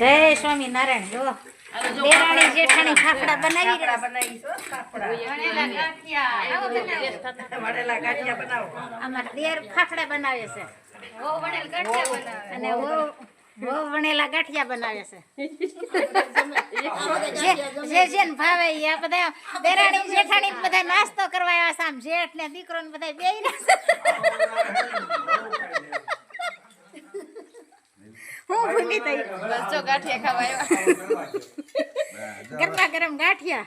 જય સ્વામિનારાયણ જો. દેરાણી જેઠાણી ફાફડા બનાવી અમારા દેર ફાફડા. બનાવે. છે. અને વહુ વહુ વણેલા ગાંઠિયા બનાવે છે. જે ભાવે આ બધા બેરાણી જેઠાણી બધા નાસ્તો કરવા આવ્યા છે. આમ જેઠ ને દીકરો ને બધા થઈ ગરમા ગરમ ગાંઠિયા.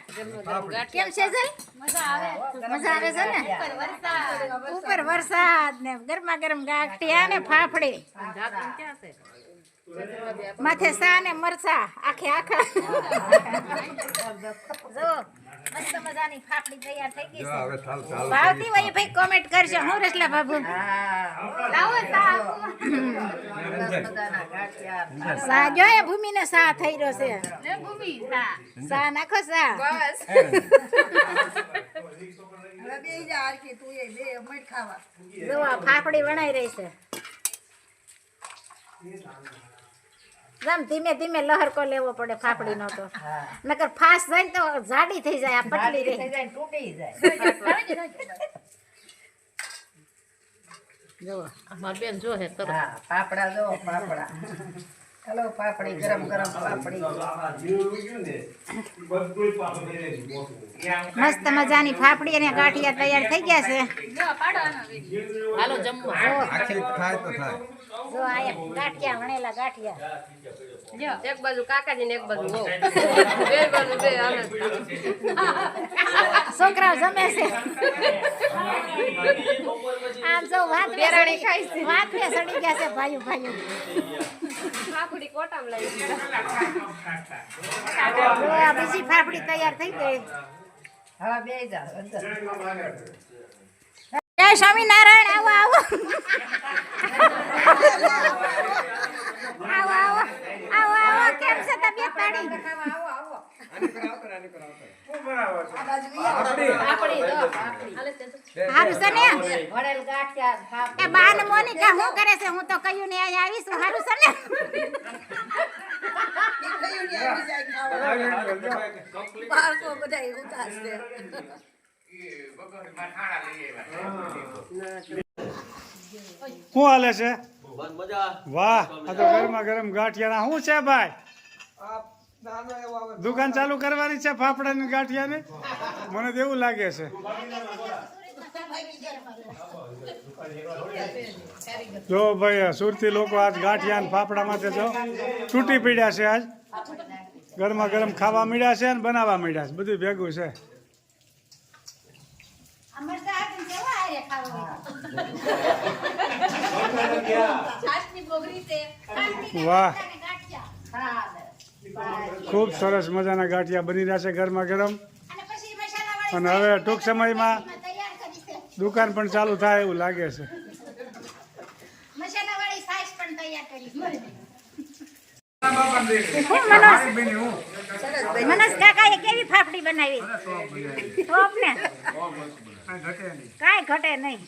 કેમ છે જલ? મજા આવે. છે ને? ઉપર વરસાદ. ને ગરમા ગરમ ગાંઠિયા ને ફાફડી. માથે સા ને મરચા આખે આખા. જો મસ્ત મજાની ફાફડી તૈયાર થઈ ગઈ છે. ભાવતી હોય ભાઈ કોમેન્ટ કરજો હું રસલા બાબુ? લાવો સા સા જો એ ભૂમિ ને સા થઈ રહ્યો છે. સા. નાખો સા. જો ફાફડી વણાઈ રહી છે. જેમ ધીમે ધીમે લહરકો લેવો પડે ફાફડી નો તો. નકર ફાસ્ટ જાય તો જાડી થઈ જાય આ પટલી રહી. જો અમાર બેન જો હે તરત. પાપડા જો પાપડા હલો પાપડી ગરમ ગરમ પાપડી. મસ્ત મજાની ફાફડી અને ગાંઠિયા તૈયાર થઈ ગયા છે. હાલો જમવા. આખી થાય તો થાય જો આ એક ગાંઠિયા વણેલા ગાંઠિયા. એક બાજુ કાકાજી ને એક બાજુ વહુ. બે બાજુ બે આને છોકરાઓ જમે છે. આમ જો વાત બેરાણી ખાઈ છે. વાત ને સડી ગયા છે ભાઈઓ ભાઈઓ. ફાફડી કોટામ લઈ જો આ બીજી ફાફડી તૈયાર થઈ ગઈ. હા બે જાઓ અંદર. જય સ્વામિનારાયણ આવો આવો. આવો આવો. આવો આવો. કેમ છે તબિયત પાણી? હારું છે ને? એ બાન મોનિકા શું કરે છે? હું તો કહ્યું ને અહીંયા આવીશ. હારું છે ને? શું હાલે છે? વાહ આ તો ગરમા ગરમ ગાંઠિયાના. શું છે ભાઈ? દુકાન ચાલુ કરવાની છે ફાફડાની ગાંઠિયાની. મને તો એવું લાગે છે. જો ભાઈ સુરતી લોકો આજ ગાંઠિયા ને ફાફડા માટે જો તૂટી પીડ્યા છે આજ. ગરમા ગરમ ખાવા મળ્યા છે અને બનાવવા મળ્યા છે. બધું ભેગું છે. વાહ. ગાંઠિયા ખૂબ સરસ મજાના ગાંઠિયા બની રહ્યા છે ગરમા ગરમ. અને પછી મસાલાવાળી અને હવે ટૂંક સમયમાં તૈયાર કરી છે દુકાન પણ ચાલુ થાય એવું લાગે છે. મસાલાવાળી સાઈઝ પણ તૈયાર કરી છે મનોજ કાકા એ કેવી ફાફડી બનાવી? ટોપ ને કાંઈ ઘટે નહીં.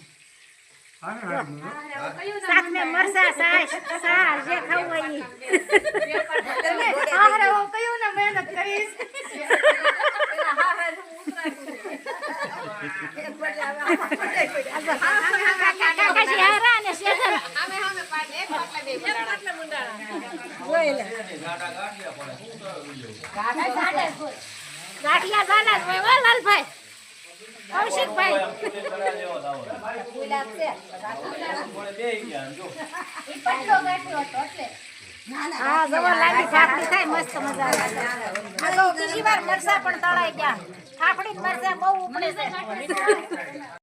શાક ને મરસા સાસ સાર જે ખાવું હોય ઈ. આહારે હું કયું ને મહેનત કરીશ? ગાંઠિયા ઝાલા જ હોય. હો લાલભાઈ. હા જવા લાગી ફાફડી થાય, મસ્ત મજા આવે. બીજી વાર મરસા પણ તળાઈ ગયા ફાફડી મરસા બહુ ઉપડે છે.